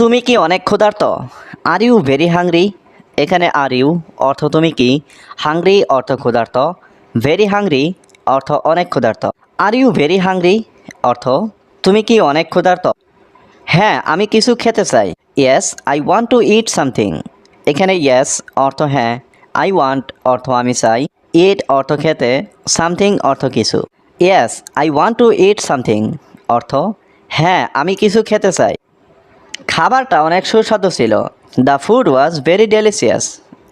তুমি কি অনেক ক্ষুধার্ত? আর ইউ ভেরি হাংরি এখানে আর ইউ অর্থ তুমি কি? হাংরি অর্থ ক্ষুধার্ত। ভেরি হাংরি অর্থ অনেক ক্ষুধার্ত। আর ইউ ভেরি হাংরি অর্থ তুমি কি অনেক ক্ষুধার্ত? হ্যাঁ আমি কিছু খেতে চাই। Yes I want to eat something এখানে ইয়েস অর্থ হ্যাঁ। আই ওয়ান্ট অর্থ আমি চাই। ইট অর্থ খেতে। সামথিং অর্থ কিছু। Yes I want to eat something অর্থ হ্যাঁ আমি কিছু খেতে চাই। খাবারটা অনেক সুস্বাদু ছিল। The food was very delicious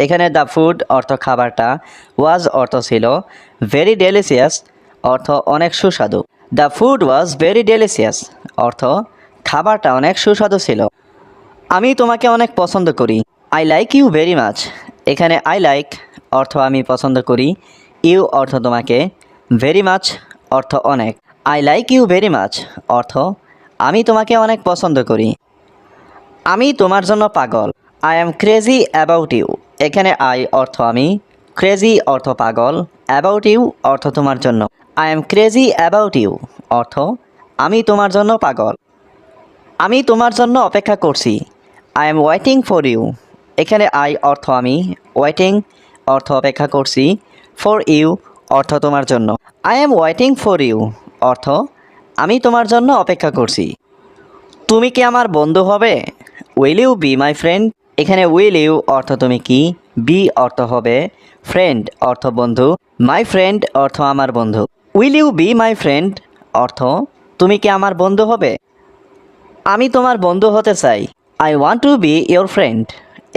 এখানে দ্য ফুড অর্থ খাবারটা ওয়াজ অর্থ ছিল ভেরি ডেলিসিয়াস অর্থ অনেক সুস্বাদু। The food was very delicious অর্থ খাবারটা অনেক সুস্বাদু ছিল। আমি তোমাকে অনেক পছন্দ করি। I like you very much এখানে আই লাইক অর্থ আমি পছন্দ করি। ইউ অর্থ তোমাকে ভেরি মাচ অর্থ অনেক। I like you very much অর্থ আমি তোমাকে অনেক পছন্দ করি। আমি তোমার জন্য পাগল। I am crazy about you এখানে আই অর্থ আমি। ক্রেজি অর্থ পাগল। অ্যাবাউট ইউ অর্থ তোমার জন্য। I am crazy about you অর্থ আমি তোমার জন্য পাগল। আমি তোমার জন্য অপেক্ষা করছি। I am waiting for you এখানে আই অর্থ আমি। ওয়েটিং অর্থ অপেক্ষা করছি। ফর ইউ অর্থ তোমার জন্য। I am waiting for you অর্থ আমি তোমার জন্য অপেক্ষা করছি। তুমি কি আমার বন্ধু হবে? Will you be my friend এখানে উইল ইউ অর্থ তুমি কি? বি অর্থ হবে ফ্রেন্ড অর্থ বন্ধু। মাই ফ্রেন্ড অর্থ আমার বন্ধু। Will you be my friend অর্থ, তুমি কি আমার বন্ধু হবে? আমি তোমার বন্ধু হতে চাই। I want to be your friend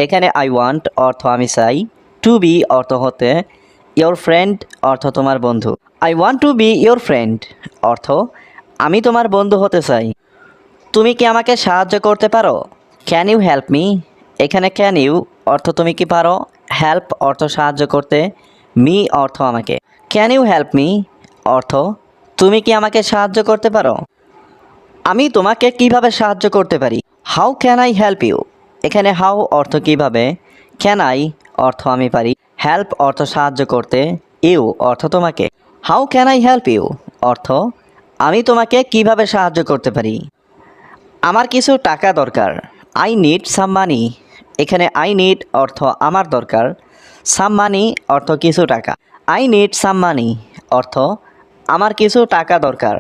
এখানে আই ওয়ান্ট অর্থ আমি চাই। টু বি অর্থ হতে ইয়োর ফ্রেন্ড অর্থ তোমার বন্ধু। I want to be your friend অর্থ, আমি তোমার বন্ধু হতে চাই। তুমি কি আমাকে সাহায্য করতে পারো? ক্যান ইউ হেল্প মি এখানে ক্যান ইউ অর্থ তুমি কি পারো? হেল্প অর্থ সাহায্য করতে। মি অর্থ আমাকে। ক্যান ইউ হেল্প মি অর্থ, তুমি কি আমাকে সাহায্য করতে পারো? আমি তোমাকে কীভাবে সাহায্য করতে পারি? How can I help you এখানে হাউ অর্থ কীভাবে? ক্যান আই অর্থ আমি পারি। হেল্প অর্থ সাহায্য করতে। ইউ অর্থ তোমাকে। How can I help you অর্থ, আমি তোমাকে কীভাবে সাহায্য করতে পারি? আমার কিছু টাকা দরকার। আই নিড সাম মানি এখানে আই নিড অর্থ আমার দরকার। সাম মানি অর্থ কিছু টাকা। আই নিড সাম মানি অর্থ আমার কিছু টাকা দরকার।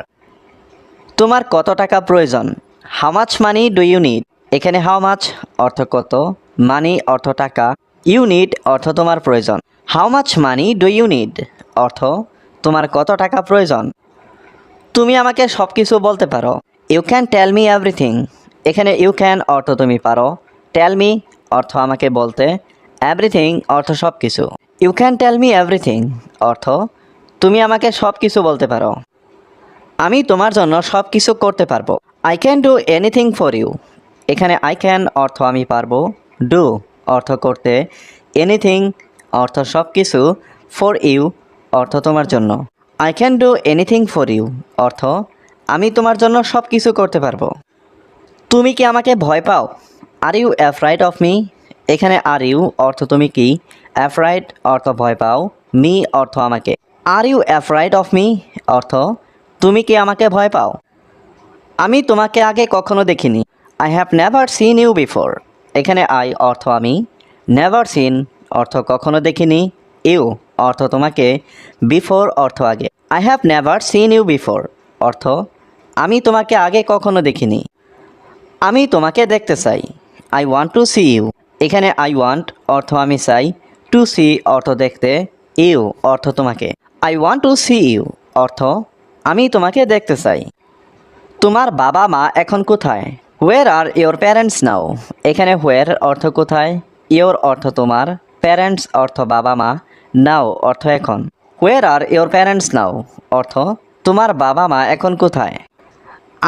তোমার কত টাকা প্রয়োজন? How much money do you need এখানে হাউ মাছ অর্থ কত? মানি অর্থ টাকা। ইউ নিড অর্থ তোমার প্রয়োজন। How much money do you need অর্থ তোমার কত টাকা প্রয়োজন? তুমি আমাকে সব কিছু বলতে পারো। You can tell me everything এখানে ইউ ক্যান অর্থ তুমি পারো। টেল মি অর্থ আমাকে বলতে। এভরিথিং অর্থ সব কিছু you can tell me everything অর্থ তুমি আমাকে সব কিছু বলতে পারো। আমি তোমার জন্য সব কিছু করতে পারব। I can do anything for you এখানে আই ক্যান অর্থ আমি পারব। ডু অর্থ করতে। এনিথিং অর্থ সব কিছু ফর ইউ অর্থ তোমার জন্য। I can do anything for you অর্থ আমি তোমার জন্য সব কিছু করতে পারব। তুমি কি আমাকে ভয় পাও? Are you afraid of me এখানে আর ইউ অর্থ তুমি কি? অ্যাফ্রাইড অর্থ ভয় পাও। মি অর্থ আমাকে। Are you afraid of me অর্থ তুমি কি আমাকে ভয় পাও? আমি তোমাকে আগে কখনো দেখিনি। I have never seen you before এখানে আই অর্থ আমি। নেভার সিন অর্থ কখনো দেখিনি। ইউ অর্থ তোমাকে। বিফোর অর্থ আগে। I have never seen you before অর্থ আমি তোমাকে আগে কখনো দেখিনি। আমি তোমাকে দেখতে চাই। I want to see you এখানে আই ওয়ান্ট অর্থ আমি চাই। টু সি অর্থ দেখতে। ইউ অর্থ তোমাকে। I want to see you অর্থ আমি তোমাকে দেখতে চাই। তোমার বাবা মা এখন কোথায়? Where are your parents now এখানে হোয়ার অর্থ কোথায়? ইয়োর অর্থ তোমার। প্যারেন্টস অর্থ বাবা মা। নাও অর্থ এখন। Where are your parents now অর্থ তোমার বাবা মা এখন কোথায়?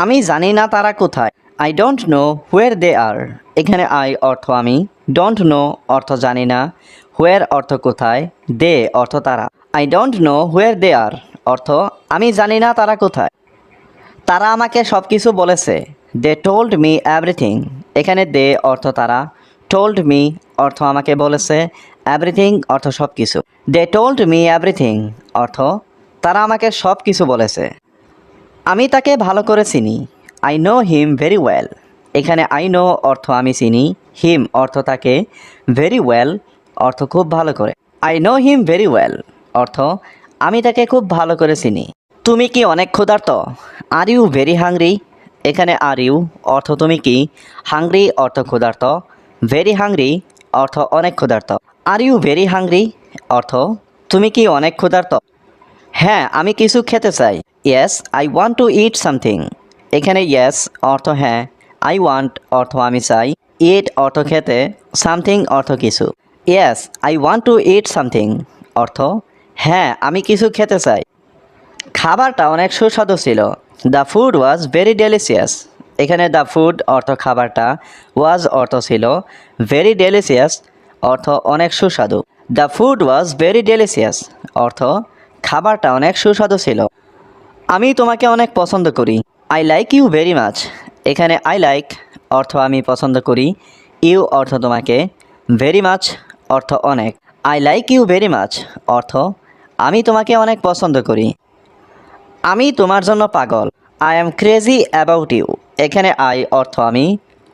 আমি জানি না তারা কোথায়। I don't know where they are এখানে আই অর্থ আমি। ডোন্ট নো অর্থ জানি না। হোয়ার অর্থ কোথায়? দে অর্থ তারা। I don't know where they are অর্থ, আমি জানি না তারা কোথায়। তারা আমাকে সব কিছু বলেছে। দে টোল্ড মি এভরিথিং এখানে দে অর্থ তারা। টোল্ড মি অর্থ আমাকে বলেছে। এভরিথিং অর্থ সব কিছু দে টোল্ড মি এভরিথিং অর্থ, তারা আমাকে সব কিছু বলেছে। আমি তাকে ভালো করে চিনি। I know him very well এখানে আই নো অর্থ আমি চিনি। হিম অর্থ তাকে ভেরি ওয়েল অর্থ খুব ভালো করে। I know him very well অর্থ আমি তাকে খুব ভালো করে চিনি। তুমি কি অনেক ক্ষুধার্ত? আর ইউ ভেরি হাংরি এখানে আর ইউ অর্থ তুমি কি? হাংরি অর্থ ক্ষুধার্ত। ভেরি হাংরি অর্থ অনেক ক্ষুধার্ত। আর ইউ ভেরি হাংরি অর্থ তুমি কি অনেক ক্ষুধার্ত? হ্যাঁ আমি কিছু খেতে চাই। Yes I want to eat something এখানে ইয়েস অর্থ হ্যাঁ আই ওয়ান্ট অর্থ আমি চাই ইট অর্থ খেতে সামথিং অর্থ কিছু। Yes I want to eat something অর্থ হ্যাঁ আমি কিছু খেতে চাই। খাবারটা অনেক সুস্বাদু ছিল। The food was very delicious এখানে দ্য ফুড অর্থ খাবারটা ওয়াজ অর্থ ছিল ভেরি ডেলিসিয়াস অর্থ অনেক সুস্বাদু। The food was very delicious অর্থ খাবারটা অনেক সুস্বাদু ছিল। আমি তোমাকে অনেক পছন্দ করি। I like you very much এখানে আই লাইক অর্থ আমি পছন্দ করি। ইউ অর্থ তোমাকে ভেরি মাচ অর্থ অনেক। I like you very much অর্থ আমি তোমাকে অনেক পছন্দ করি। আমি তোমার জন্য পাগল। I am crazy about you এখানে আই অর্থ আমি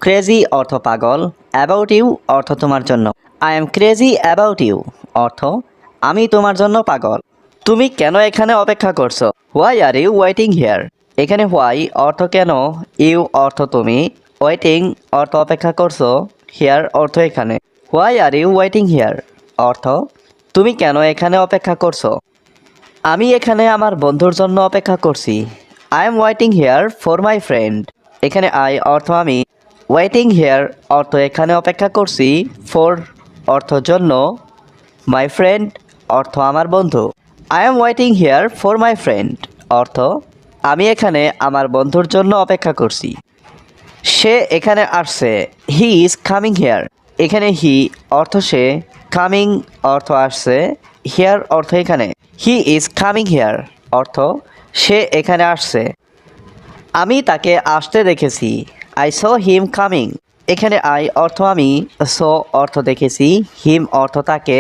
ক্রেজি অর্থ পাগল। অ্যাবাউট ইউ অর্থ তোমার জন্য। I am crazy about you অর্থ আমি তোমার জন্য পাগল। তুমি কেন এখানে অপেক্ষা করছ? Why are you waiting here এখানে হোয়াই অর্থ কেন ইউ অর্থ তুমি ওয়েটিং অর্থ অপেক্ষা করছ হিয়ার অর্থ এখানে। Why are you waiting here অর্থ, তুমি কেন এখানে অপেক্ষা করছ? আমি এখানে আমার বন্ধুর জন্য অপেক্ষা করছি। I am waiting here for my friend এখানে আই অর্থ আমি। ওয়েটিং হেয়ার অর্থ এখানে অপেক্ষা করছি ফর অর্থ জন্য। মাই ফ্রেন্ড অর্থ আমার বন্ধু। I am waiting here for my friend অর্থ আমি এখানে আমার বন্ধুর জন্য অপেক্ষা করছি। সে এখানে আসছে। হি ইজ কামিং হেয়ার এখানে হি অর্থ সে কামিং অর্থ আসছে। হেয়ার অর্থ এখানে। হি ইজ কামিং হেয়ার অর্থ সে এখানে আসছে। আমি তাকে আসতে দেখেছি। আই স হিম কামিং এখানে আই অর্থ আমি। স অর্থ দেখেছি। হিম অর্থ তাকে।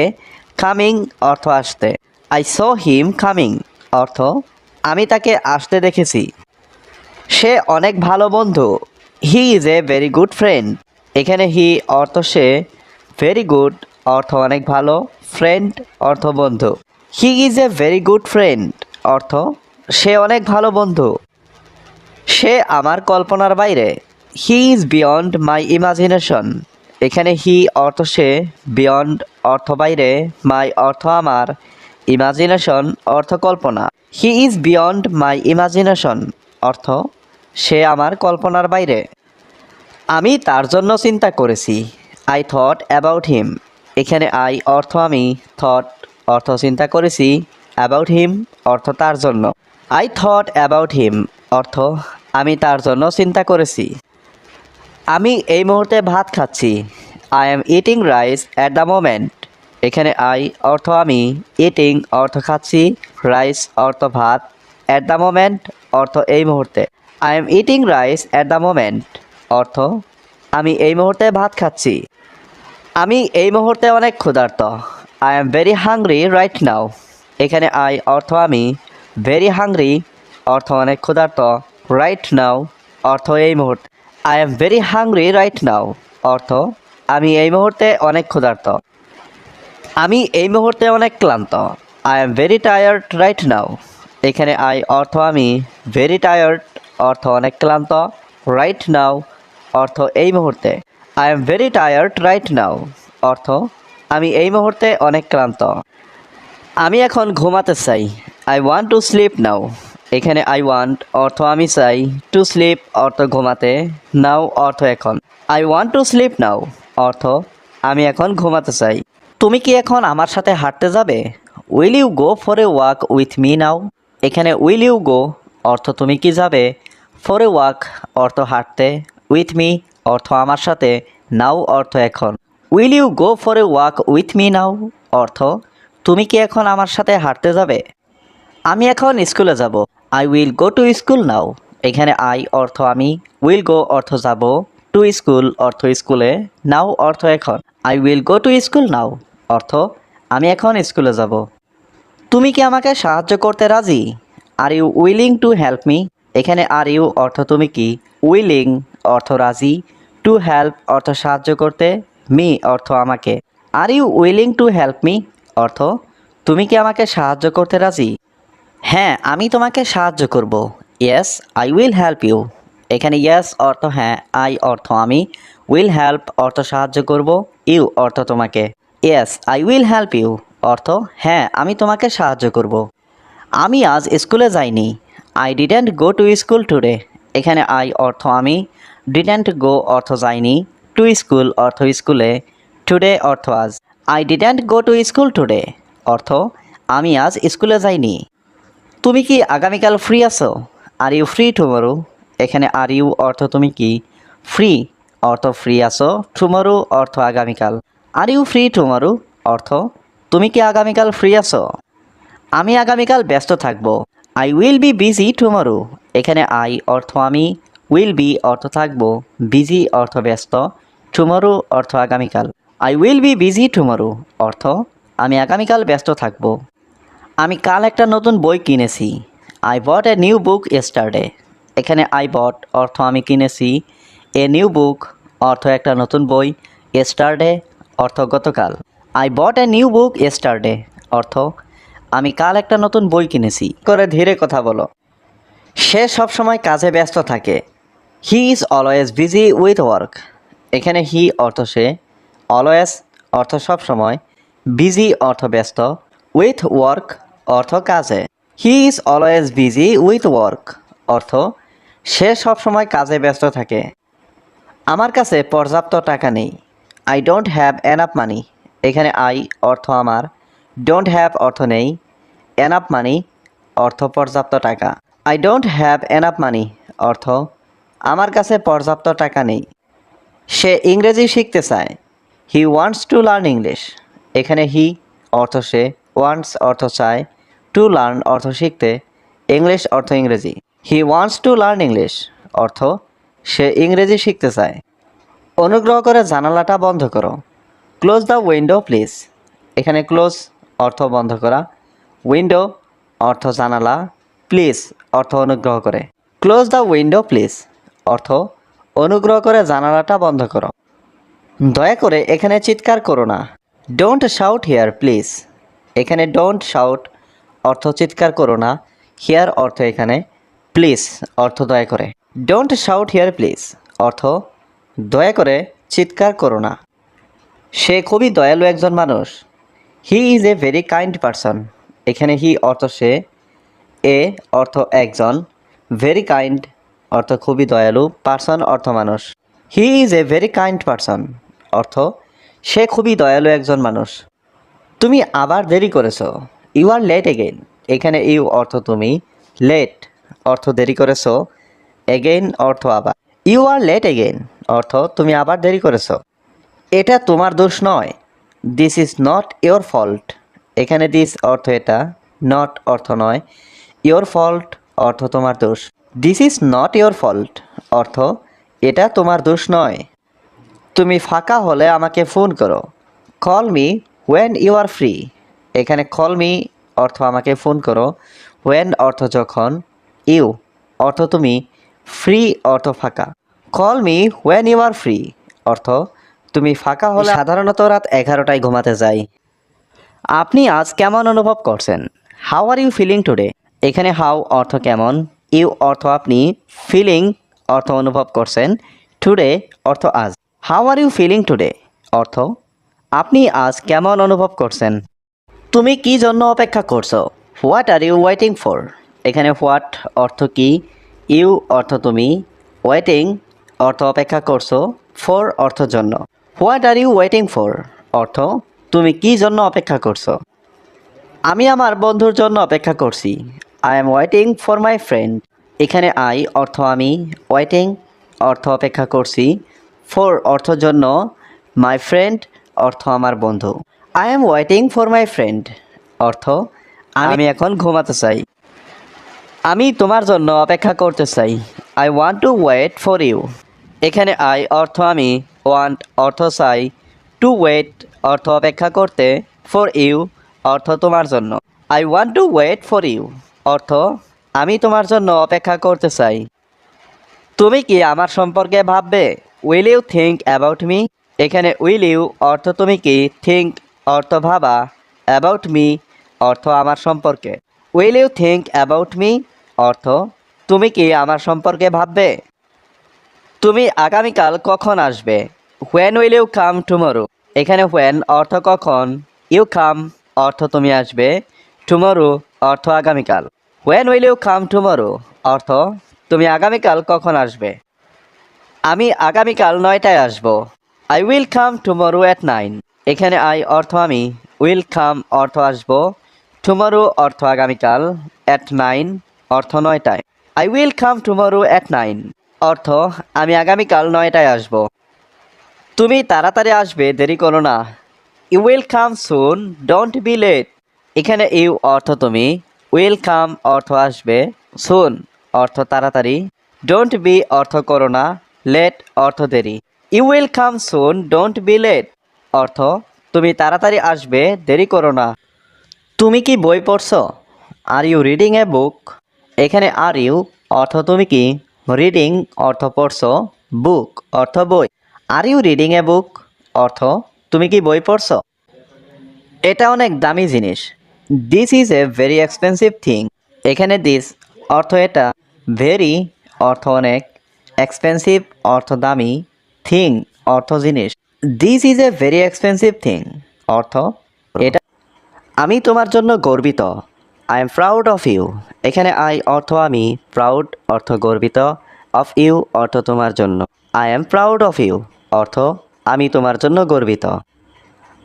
কামিং অর্থ আসতে। আই স হিম কামিং অর্থ আমি তাকে আসতে দেখেছি। সে অনেক ভালো বন্ধু। He is a very good friend. এখানে হি অর্থ সে ভেরি গুড, অর্থ অনেক ভালো, ফ্রেন্ড, অর্থ বন্ধু। He is a very good friend, অর্থ সে অনেক ভালো বন্ধু। সে আমার কল্পনার বাইরে। He is beyond my imagination. এখানে হি অর্থ সে, বিয়ন্ড অর্থ বাইরে, মাই অর্থ আমার। ইমাজিনেশন অর্থ কল্পনা। He is beyond my imagination অর্থ, সে আমার কল্পনার বাইরে। আমি তার জন্য চিন্তা করেছি। আই থট অ্যাবাউট হিম এখানে আই অর্থ আমি থট অর্থ চিন্তা করেছি। অ্যাবাউট হিম অর্থ তার জন্য। আই থট অ্যাবাউট হিম অর্থ, আমি তার জন্য চিন্তা করেছি। আমি এই মুহূর্তে ভাত খাচ্ছি। I am eating rice at the moment এখানে আই অর্থ আমি ইটিং অর্থ খাচ্ছি রাইস অর্থ ভাত অ্যাট দ্য মোমেন্ট অর্থ এই মুহূর্তে। I am eating rice at the moment অর্থ আমি এই মুহূর্তে ভাত খাচ্ছি। আমি এই মুহূর্তে অনেক ক্ষুধার্ত। I am very hungry right now এখানে আই অর্থ আমি ভেরি হাংরি অর্থ অনেক ক্ষুধার্ত। রাইট নাও অর্থ এই মুহূর্তে। I am very hungry right now অর্থ আমি এই মুহূর্তে অনেক ক্ষুধার্ত। আমি এই মুহূর্তে অনেক ক্লান্ত। I am very tired right now এখানে আই অর্থ আমি ভেরি টায়ার্ড অর্থ অনেক ক্লান্ত। রাইট নাও অর্থ এই মুহূর্তে। I am very tired right now অর্থ আমি এই মুহূর্তে অনেক ক্লান্ত। আমি এখন ঘুমাতে চাই। I want to sleep now এখানে আই ওয়ান্ট অর্থ আমি চাই টু স্লিপ অর্থ ঘুমাতে। নাও অর্থ এখন। I want to sleep now অর্থ আমি এখন ঘুমাতে চাই। তুমি কি এখন আমার সাথে হাঁটতে যাবে? Will you go for a walk with me now এখানে উইল ইউ গো অর্থ তুমি কি যাবে? ফর এ ওয়াক অর্থ হাঁটতে উইথ মি অর্থ আমার সাথে নাও অর্থ এখন। Will you go for a walk with me now অর্থ, তুমি কি এখন আমার সাথে হাঁটতে যাবে? আমি এখন স্কুলে যাব। I will go to school now এখানে আই অর্থ আমি উইল গো অর্থ যাব। টু স্কুল অর্থ স্কুলে নাও অর্থ এখন। I will go to school now অর্থ, আমি এখন স্কুলে যাব। তুমি কি আমাকে সাহায্য করতে রাজি? Are you willing to help me এখানে আর ইউ অর্থ তুমি কি? উইলিং অর্থ রাজি। টু হেল্প অর্থ সাহায্য করতে মি অর্থ আমাকে। Are you willing to help me অর্থ, তুমি কি আমাকে সাহায্য করতে রাজি? হ্যাঁ আমি তোমাকে সাহায্য করব। Yes I will help you এখানে ইয়েস অর্থ হ্যাঁ আই অর্থ আমি। উইল হেল্প অর্থ সাহায্য করব। ইউ অর্থ তোমাকে। Yes I will help you অর্থ হ্যাঁ আমি তোমাকে সাহায্য করব। আমি আজ স্কুলে যাইনি। I didn't go to school today এখানে আই অর্থ আমি ডিডেন্ট গো অর্থ যাইনি। টু স্কুল অর্থ স্কুলে। টুডে অর্থ আজ। I didn't go to school today অর্থ, আমি আজ স্কুলে যাইনি। তুমি কি আগামীকাল ফ্রি আছো? আর ইউ ফ্রি টুমরো এখানে আর ইউ অর্থ তুমি কি? ফ্রি অর্থ ফ্রি আছো। টুমরো অর্থ আগামীকাল। আর ইউ ফ্রি টুমরো অর্থ, তুমি কি আগামীকাল ফ্রি আছো? আমি আগামীকাল ব্যস্ত থাকব। I will be busy tomorrow এখানে আই অর্থ আমি উইল বি অর্থ থাকব। বিজি অর্থ ব্যস্ত। টুমরো অর্থ আগামীকাল। I will be busy tomorrow অর্থ, আমি আগামীকাল ব্যস্ত থাকব। আমি কাল একটা নতুন বই কিনেছি। I bought a new book yesterday এখানে আই বট অর্থ আমি কিনেছি। এ নিউ বুক অর্থ একটা নতুন বই। ইয়েস্টারডে অর্থ গতকাল। I bought a new book yesterday অর্থ, আমি কাল একটা নতুন বই কিনেছি। করে ধীরে কথা বলো। সে সবসময় কাজে ব্যস্ত থাকে। He is always busy with work এখানে হি অর্থ সে। অলওয়েজ অর্থ সবসময় বিজি অর্থ ব্যস্ত। উইথ ওয়ার্ক অর্থ কাজে। He is always busy with work অর্থ, সে সবসময় কাজে ব্যস্ত থাকে। আমার কাছে পর্যাপ্ত টাকা নেই। I don't have enough money এখানে আই অর্থ আমার। ডোন্ট হ্যাভ অর্থ নেই। এনাফ মানি অর্থ পর্যাপ্ত টাকা। I don't have enough money অর্থ আমার কাছে পর্যাপ্ত টাকা নেই। সে ইংরেজি শিখতে চায়। He wants to learn English এখানে হি অর্থ সে। ওয়ান্টস অর্থ চায়। টু লার্ন অর্থ শিখতে। ইংলিশ অর্থ ইংরেজি। He wants to learn English অর্থ সে ইংরেজি শিখতে চায়। অনুগ্রহ করে জানালাটা বন্ধ করো। ক্লোজ দ্য উইন্ডো প্লিজ এখানে ক্লোজ অর্থ বন্ধ করা। উইন্ডো অর্থ জানালা। প্লিজ অর্থ অনুগ্রহ করে। ক্লোজ দ্য উইন্ডো প্লিজ অর্থ, অনুগ্রহ করে জানালাটা বন্ধ করো। দয়া করে এখানে চিৎকার করো না। ডোন্ট শাউট হিয়ার প্লিজ এখানে ডোন্ট শাউট অর্থ চিৎকার করো না। হিয়ার অর্থ এখানে। প্লিজ অর্থ দয়া করে। ডোন্ট শাউট হিয়ার প্লিজ অর্থ দয়া করে চিৎকার করো না। সে খুবই দয়ালু একজন মানুষ। He is a very kind person এখানে হি অর্থ সে, এ অর্থ একজন। ভেরি কাইন্ড অর্থ খুবই দয়ালু পারসন অর্থ মানুষ। He is a very kind person অর্থ, সে খুবই দয়ালু একজন মানুষ। তুমি আবার দেরি করেছ। ইউ আর লেট এগেইন এখানে ইউ অর্থ তুমি লেট অর্থ দেরি করেছ। এগেইন অর্থ আবার। ইউ আর লেট এগেইন অর্থ তুমি আবার দেরি করেছ। এটা তোমার দোষ নয়। This is not your fault এখানে দিস অর্থ এটা নট অর্থ নয়। ইয়োর ফল্ট অর্থ তোমার দোষ। This is not your fault অর্থ এটা তোমার দোষ নয়। তুমি ফাঁকা হলে আমাকে ফোন করো। Call me when you are free এখানে কল মি অর্থ আমাকে ফোন করো। ওয়েন অর্থ যখন ইউ অর্থ তুমি। ফ্রি অর্থ ফাঁকা। Call me when you are free অর্থ তুমি ফাঁকা হলে সাধারণত রাত এগারোটায় ঘুমাতে যাই। আপনি আজ কেমন অনুভব করছেন? How are you feeling today এখানে হাউ অর্থ কেমন? ইউ অর্থ আপনি ফিলিং অর্থ অনুভব করছেন। টুডে অর্থ আজ। How are you feeling today অর্থ আপনি আজ কেমন অনুভব করছেন? তুমি কি জন্য অপেক্ষা করছ? What are you waiting for এখানে হোয়াট অর্থ কি? ইউ অর্থ তুমি। ওয়েটিং অর্থ অপেক্ষা করছ? ফর অর্থ জন্য। What are you waiting for অর্থ তুমি কি জন্য অপেক্ষা করছ? আমি আমার বন্ধুর জন্য অপেক্ষা করছি। I am waiting for my friend এখানে আই অর্থ আমি। ওয়েটিং অর্থ অপেক্ষা করছি। ফর অর্থ জন্য। মাই ফ্রেন্ড অর্থ আমার বন্ধু। I am waiting for my friend অর্থ আমি এখন ঘুমাতে চাই। আমি তোমার জন্য অপেক্ষা করতে চাই। I want to wait for you এখানে আই অর্থ আমি ওয়ান্ট অর্থ চাই টু ওয়েট অর্থ অপেক্ষা করতে ফর ইউ অর্থ তোমার জন্য। I want to wait for you অর্থ আমি তোমার জন্য অপেক্ষা করতে চাই। তুমি কি আমার সম্পর্কে ভাববে? Will you think about me এখানে উইল ইউ অর্থ তুমি কি? থিঙ্ক অর্থ ভাবা। অ্যাবাউট মি অর্থ আমার সম্পর্কে। Will you think about me অর্থ তুমি কি আমার সম্পর্কে ভাববে? তুমি আগামীকাল কখন আসবে? When will you come tomorrow এখানে হোয়েন অর্থ কখন? ইউ কাম অর্থ তুমি আসবে। টুমরো অর্থ আগামীকাল। When will you come tomorrow অর্থ, তুমি আগামীকাল কখন আসবে? আমি আগামীকাল নয়টায় আসব। I will come tomorrow at nine এখানে আই অর্থ আমি। উইল কাম অর্থ আসব। টুমরো অর্থ আগামীকাল। অ্যাট নাইন অর্থ নয়টায়। I will come tomorrow at nine অর্থ, আমি আগামীকাল নয়টায় আসব। তুমি তাড়াতাড়ি আসবে, দেরি করো না। You will come soon don't be late এখানে ইউ অর্থ তুমি উইল কাম অর্থ আসবে সুন অর্থ তাড়াতাড়ি। ডোন্ট বি অর্থ করো না লেট অর্থ দেরি। You will come soon don't be late অর্থ, তুমি তাড়াতাড়ি আসবে, দেরি করো না। তুমি কি বই পড়ছো? আর ইউ রিডিং এ বুক এখানে আর ইউ অর্থ তুমি কি? রিডিং অর্থ পড়ছো। বুক অর্থ বই। আর ইউ রিডিং এ বুক অর্থ, তুমি কি বই পড়ছ? এটা অনেক দামি জিনিস। This is a very expensive thing এখানে দিস অর্থ এটা। ভেরি অর্থ অনেক। এক্সপেন্সিভ অর্থ দামি। থিং অর্থ জিনিস। This is a very expensive thing অর্থ, এটা। আমি তোমার জন্য গর্বিত। I am proud of you এখানে আই অর্থ আমি প্রাউড অর্থ গর্বিত অফ ইউ অর্থ তোমার জন্য। I am proud of you অর্থ আমি তোমার জন্য গর্বিত।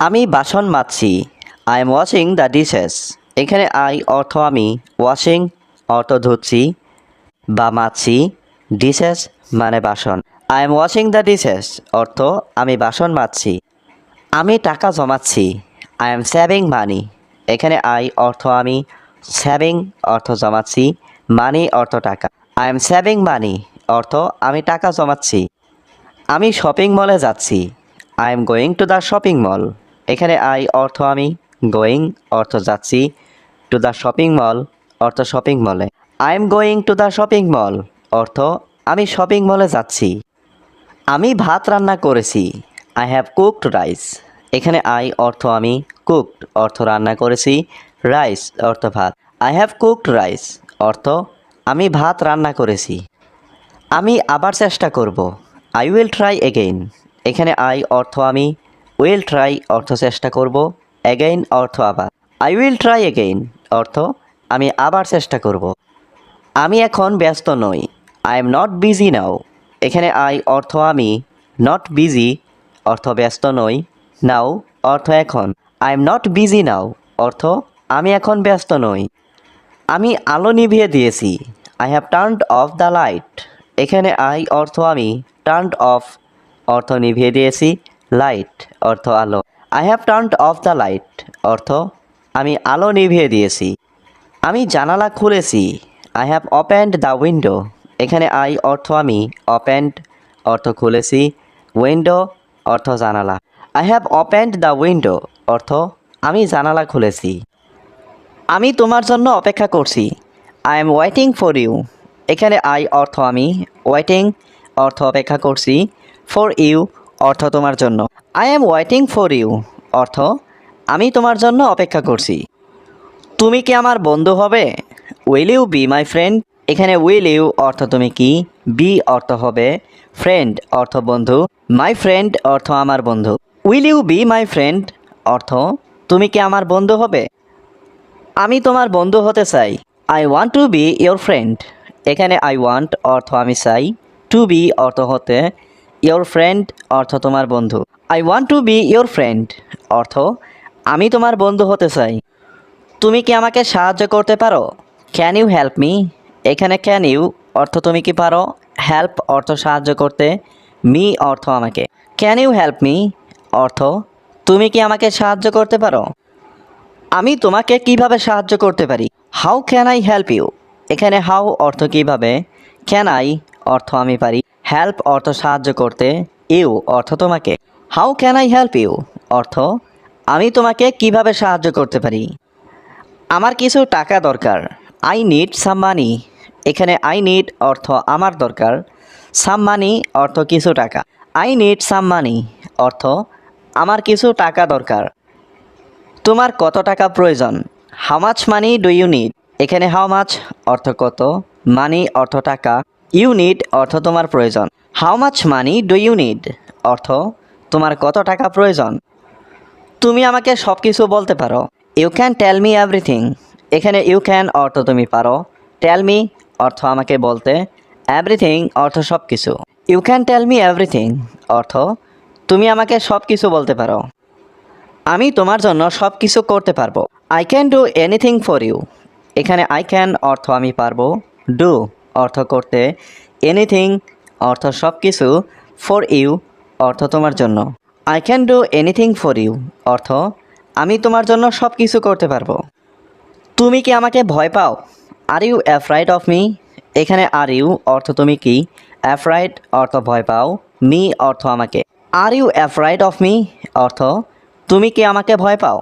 আমি বাসন মাজছি। I am washing the dishes এখানে আই অর্থ আমি ওয়াশিং অর্থ ধুচ্ছি বা মাজছি। ডিশেস মানে বাসন। I am washing the dishes অর্থ আমি বাসন মাজছি। আমি টাকা জমাচ্ছি। আই এম সেভিং মানি এখানে আই অর্থ আমি সেভিং অর্থ জমাচ্ছি। মানি অর্থ টাকা। আই এম সেভিং মানি অর্থ আমি টাকা জমাচ্ছি। আমি শপিং মলে যাচ্ছি। I am going to the shopping mall এখানে আই অর্থ আমি। গোয়িং অর্থ যাচ্ছি। টু দ্য শপিং মল অর্থ শপিং মলে I am going to the shopping mall অর্থ আমি শপিং মলে যাচ্ছি। আমি ভাত রান্না করেছি। আই হ্যাভ কুকড রাইস এখানে আই অর্থ আমি কুকড অর্থ রান্না করেছি। রাইস অর্থ ভাত। আই হ্যাভ কুকড রাইস অর্থ আমি ভাত রান্না করেছি। আমি আবার চেষ্টা করব। আই উইল ট্রাই এগেইন এখানে আই অর্থ আমি। উইল ট্রাই অর্থ চেষ্টা করব। এগেইন অর্থ আবার। আই উইল ট্রাই এগেইন অর্থ আমি আবার চেষ্টা করব। আমি এখন ব্যস্ত নই। I am not busy now এখানে আই অর্থ আমি। নট বিজি অর্থ ব্যস্ত নই। নাও অর্থ এখন। I am not busy now অর্থ আমি এখন ব্যস্ত নই। আমি আলো নিভিয়ে দিয়েছি। I have turned off the light এখানে আই অর্থ আমি টার্নড অফ অর্থ নিভিয়ে দিয়েছি। লাইট অর্থ আলো। I have turned off the light অর্থ আমি আলো নিভিয়ে দিয়েছি। আমি জানালা খুলেছি। I have opened the window এখানে আই অর্থ আমি ওপেন্ড অর্থ খুলেছি। উইন্ডো অর্থ জানালা। I have opened the window অর্থ আমি জানালা খুলেছি। আমি তোমার জন্য অপেক্ষা করছি। I am waiting for you এখানে আই অর্থ আমি। ওয়েটিং অর্থ অপেক্ষা করছি। ফর ইউ অর্থ তোমার জন্য। I am waiting for you অর্থ আমি তোমার জন্য অপেক্ষা করছি। তুমি কি আমার বন্ধু হবে? Will you be my friend এখানে উইল ইউ অর্থ তুমি কি? বি অর্থ হবে। ফ্রেন্ড অর্থ বন্ধু। মাই ফ্রেন্ড অর্থ আমার বন্ধু। Will you be my friend অর্থ, তুমি কি আমার বন্ধু হবে? আমি তোমার বন্ধু হতে চাই। I want to be your friend এখানে আই ওয়ান্ট অর্থ আমি চাই। টু বি অর্থ হতে ইয়োর ফ্রেন্ড অর্থ তোমার বন্ধু। I want to be your friend অর্থ, আমি তোমার বন্ধু হতে চাই। তুমি কি আমাকে সাহায্য করতে পারো? ক্যান ইউ হেল্প মি এখানে ক্যান ইউ অর্থ তুমি কি পারো? হেল্প অর্থ সাহায্য করতে। মি অর্থ আমাকে। ক্যান ইউ হেল্প মি অর্থ, তুমি কি আমাকে সাহায্য করতে পারো? আমি তোমাকে কীভাবে সাহায্য করতে পারি? How can I help you এখানে হাউ অর্থ কীভাবে? ক্যান আই অর্থ আমি পারি? হেল্প অর্থ সাহায্য করতে। ইউ অর্থ তোমাকে। How can I help you অর্থ, আমি তোমাকে কীভাবে সাহায্য করতে পারি? আমার কিছু টাকা দরকার। আই নিড সাম মানি এখানে আই নিড অর্থ আমার দরকার। সাম মানি অর্থ কিছু টাকা। আই নিড সাম মানি অর্থ, আমার কিছু টাকা দরকার। তোমার কত টাকা প্রয়োজন? How much money do you need এখানে হাউ মাছ অর্থ কত? মানি অর্থ টাকা। ইউ নিড অর্থ তোমার প্রয়োজন। How much money do you need অর্থ তোমার কত টাকা প্রয়োজন? তুমি আমাকে সব কিছু বলতে পারো। You can tell me everything এখানে ইউ ক্যান অর্থ তুমি পারো। টেল মি অর্থ আমাকে বলতে। এভরিথিং অর্থ সব কিছু you can tell me everything অর্থ তুমি আমাকে সব কিছু বলতে পারো। আমি তোমার জন্য সব কিছু করতে পারব। I can do anything for you এখানে আই ক্যান অর্থ আমি পারব। ডু অর্থ করতে। এনিথিং অর্থ সব কিছু ফর ইউ অর্থ তোমার জন্য। I can do anything for you অর্থ আমি তোমার জন্য সব কিছু করতে পারব। তুমি কি আমাকে ভয় পাও? Are you afraid of me এখানে আর ইউ অর্থ তুমি কি? অ্যাফ্রাইড অর্থ ভয় পাও। মি অর্থ আমাকে। Are you afraid of me অর্থ তুমি কি আমাকে ভয় পাও?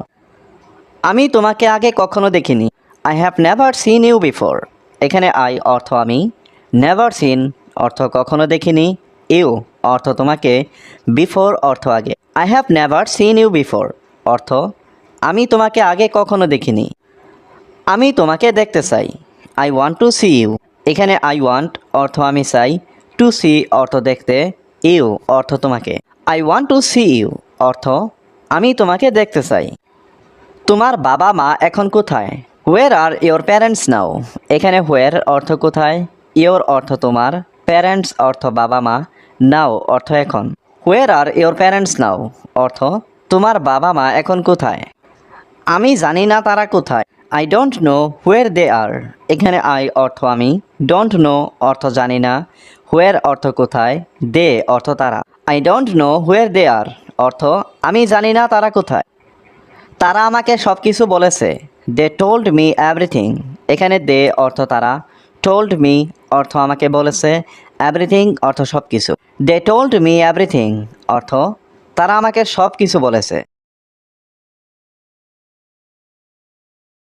আমি তোমাকে আগে কখনো দেখিনি। I have never seen you before এখানে আই অর্থ আমি। নেভার সিন অর্থ কখনো দেখিনি। ইউ অর্থ তোমাকে বিফোর অর্থ আগে। I have never seen you before অর্থ, আমি তোমাকে আগে কখনো দেখিনি। আমি তোমাকে দেখতে চাই। I want to see you এখানে আই ওয়ান্ট অর্থ আমি চাই। টু সি অর্থ দেখতে। ইউ অর্থ তোমাকে। I want to see you অর্থ আমি তোমাকে দেখতে চাই। তোমার বাবা মা এখন কোথায়? Where are your parents now এখানে হোয়ার অর্থ কোথায়? ইয়োর অর্থ তোমার। প্যারেন্টস অর্থ বাবা মা। নাও অর্থ এখন। Where are your parents now অর্থ তোমার বাবা মা এখন কোথায়? আমি জানি না তারা কোথায়। I don't know where they are এখানে আই অর্থ আমি। ডোন্ট নো অর্থ জানি না। হোয়ার অর্থ কোথায়? দে অর্থ তারা। I don't know where they are অর্থ, আমি জানি না তারা কোথায়। তারা আমাকে সব কিছু বলেছে। দে টোল্ড মি এভরিথিং এখানে দে অর্থ তারা। টোল্ড মি অর্থ আমাকে বলেছে। এভরিথিং অর্থ সব কিছু দে টোল্ড মি এভরিথিং অর্থ, তারা আমাকে সব কিছু বলেছে।